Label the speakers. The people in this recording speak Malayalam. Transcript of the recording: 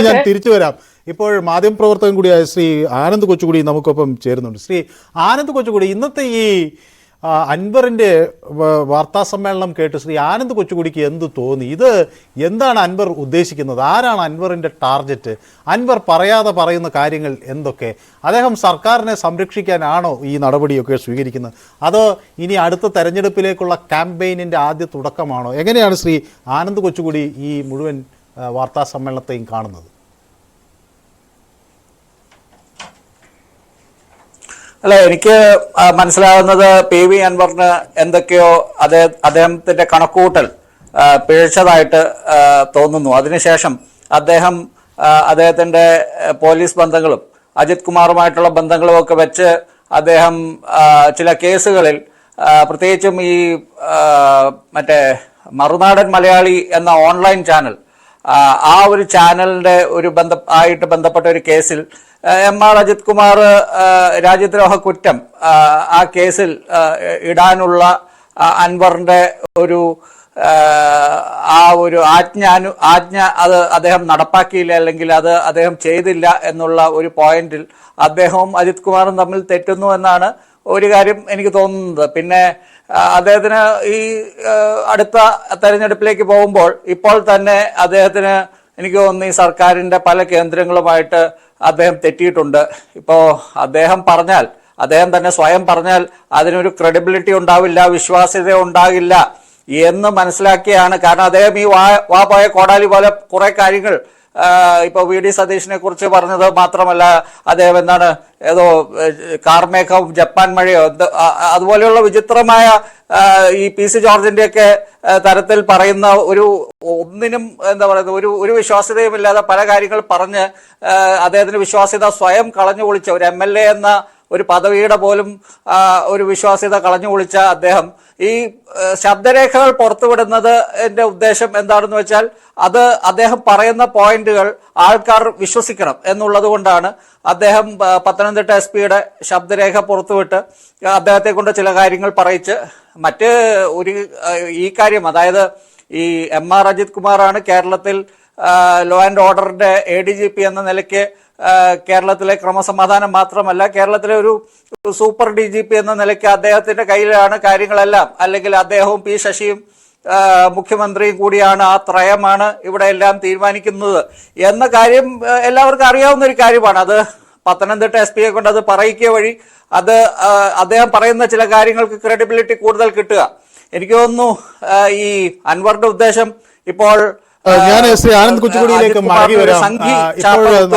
Speaker 1: ഞാൻ തിരിച്ചു വരാം. ഇപ്പോൾ മാധ്യമ പ്രവർത്തകൻ കൂടിയായ ശ്രീ ആനന്ദ് കൊച്ചുകുടി നമുക്കൊപ്പം ചേരുന്നുണ്ട്. ശ്രീ ആനന്ദ് കൊച്ചുകുടി ഇന്നത്തെ ഈ അൻവറിന്റെ വാർത്താ സമ്മേളനം കേട്ട് ശ്രീ ആനന്ദ് കൊച്ചുകുടിക്ക് എന്ത് തോന്നി? ഇത് എന്താണ് അൻവർ ഉദ്ദേശിക്കുന്നത്? ആരാണ് അൻവറിന്റെ ടാർഗറ്റ് അൻവർ പറയാതെ പറയുന്ന കാര്യങ്ങൾ എന്തൊക്കെ? അദ്ദേഹം സർക്കാരിനെ സംരക്ഷിക്കാനാണോ ഈ നടപടിയൊക്കെ സ്വീകരിക്കുന്നത്? അതോ ഇനി അടുത്ത തെരഞ്ഞെടുപ്പിലേക്കുള്ള ക്യാമ്പയിനിന്റെ ആദ്യ തുടക്കമാണോ? എങ്ങനെയാണ് ശ്രീ ആനന്ദ് കൊച്ചുകുടി ഈ മുഴുവൻ വാർത്താ സമ്മേളനത്തെയും കാണുന്നത്.
Speaker 2: അല്ല എനിക്ക് മനസ്സിലാവുന്നത് പി വി അൻവറിന് എന്തൊക്കെയോ അതേ അദ്ദേഹത്തിന്റെ കണക്കൂട്ടൽ പിഴച്ചതായിട്ട് തോന്നുന്നു. അതിനുശേഷം അദ്ദേഹം അദ്ദേഹത്തിന്റെ പോലീസ് ബന്ധങ്ങളും അജിത് കുമാറുമായിട്ടുള്ള ബന്ധങ്ങളും ഒക്കെ വെച്ച് അദ്ദേഹം ചില കേസുകളിൽ പ്രത്യേകിച്ചും ഈ മറ്റേ മറുനാടൻ മലയാളി എന്ന ഓൺലൈൻ ചാനൽ ആ, ഒരു ചാനലിന്റെ ഒരു ബന്ധ ആയിട്ട് ബന്ധപ്പെട്ട ഒരു കേസിൽ എം ആർ അജിത് കുമാർ രാജ്യദ്രോഹ കുറ്റം ആ, കേസിൽ ഇടാനുള്ള അൻവറിന്റെ ഒരു ആ ഒരു ആജ്ഞാനു ആജ്ഞ അത് അദ്ദേഹം നടപ്പാക്കിയില്ല അല്ലെങ്കിൽ അത് അദ്ദേഹം ചെയ്തില്ല എന്നുള്ള ഒരു പോയിന്റിൽ അദ്ദേഹവും അജിത് കുമാറും തമ്മിൽ തെറ്റുന്നു എന്നാണ് ഒരു കാര്യം എനിക്ക് തോന്നുന്നത്. പിന്നെ അദ്ദേഹത്തിന് ഈ അടുത്ത തെരഞ്ഞെടുപ്പിലേക്ക് പോകുമ്പോൾ ഇപ്പോൾ തന്നെ അദ്ദേഹത്തിന് എനിക്ക് തോന്നുന്നു ഈ സർക്കാരിന്റെ പല കേന്ദ്രങ്ങളുമായിട്ട് അദ്ദേഹം തെറ്റിയിട്ടുണ്ട്. ഇപ്പോ അദ്ദേഹം പറഞ്ഞാൽ അദ്ദേഹം തന്നെ സ്വയം പറഞ്ഞാൽ അതിനൊരു ക്രെഡിബിലിറ്റി ഉണ്ടാവില്ല വിശ്വാസ്യത ഉണ്ടാകില്ല എന്ന് മനസ്സിലാക്കിയാണ്. കാരണം അദ്ദേഹം ഈ വാ വാ പോയ കോടാലി പോലെ കുറേ കാര്യങ്ങൾ ഇപ്പൊ വി ഡി സതീഷിനെ കുറിച്ച് പറഞ്ഞത് മാത്രമല്ല അദ്ദേഹം എന്താണ് ഏതോ കാർമേഘം ജപ്പാൻ മഴയോ അതുപോലെയുള്ള വിചിത്രമായ ഈ പി സി ജോർജിന്റെ ഒക്കെ തരത്തിൽ പറയുന്ന ഒരു ഒന്നിനും എന്താ പറയുന്നത് ഒരു ഒരു വിശ്വാസ്യതയും ഇല്ലാതെ പല കാര്യങ്ങൾ പറഞ്ഞ് അദ്ദേഹത്തിന്റെ അദ്ദേഹത്തിന് വിശ്വാസ്യത സ്വയം കളഞ്ഞു കുളിച്ച ഒരു എം എൽ എ എന്ന ഒരു പദവിയുടെ പോലും ഒരു വിശ്വാസ്യത കളഞ്ഞു കുളിച്ച അദ്ദേഹം. ഈ ശബ്ദരേഖകൾ പുറത്തുവിടുന്നത് എന്റെ ഉദ്ദേശം എന്താണെന്ന് വെച്ചാൽ അത് അദ്ദേഹം പറയുന്ന പോയിന്റുകൾ ആൾക്കാർ വിശ്വസിക്കണം എന്നുള്ളത് കൊണ്ടാണ് അദ്ദേഹം പത്തനംതിട്ട എസ് പിയുടെ ശബ്ദരേഖ പുറത്തുവിട്ട് അദ്ദേഹത്തെ കൊണ്ട് ചില കാര്യങ്ങൾ പറയിച്ച് മറ്റ് ഒരു ഈ കാര്യം അതായത് ഈ എം ആർ അജിത് കുമാറാണ് കേരളത്തിൽ ലോ ആൻഡ് ഓർഡറിന്റെ എ ഡി ജി പി എന്ന നിലയ്ക്ക് കേരളത്തിലെ ക്രമസമാധാനം മാത്രമല്ല കേരളത്തിലെ ഒരു സൂപ്പർ ഡി ജി പി എന്ന നിലയ്ക്ക് അദ്ദേഹത്തിന്റെ കയ്യിലാണ് കാര്യങ്ങളെല്ലാം. അല്ലെങ്കിൽ അദ്ദേഹവും പി ശശിയും മുഖ്യമന്ത്രിയും കൂടിയാണ് ആ ത്രയമാണ് ഇവിടെ എല്ലാം തീരുമാനിക്കുന്നത്. എന്ന കാര്യം എല്ലാവർക്കും അറിയാവുന്ന ഒരു കാര്യമാണ്. അത് പത്തനംതിട്ട എസ് പിയെ കൊണ്ട് അത് പറയിക്കുക വഴി അത് അദ്ദേഹം പറയുന്ന ചില കാര്യങ്ങൾക്ക് ക്രെഡിബിലിറ്റി കൂടുതൽ കിട്ടുക. എനിക്ക് തോന്നുന്നു ഈ അൻവറിന്റെ ഉദ്ദേശം ഇപ്പോൾ
Speaker 1: ഞാൻ ശ്രീ ആനന്ദ് കുച്ചുകുടിയിലേക്ക്
Speaker 2: മാറി
Speaker 1: മടങ്ങി വരാം. ഇപ്പോൾ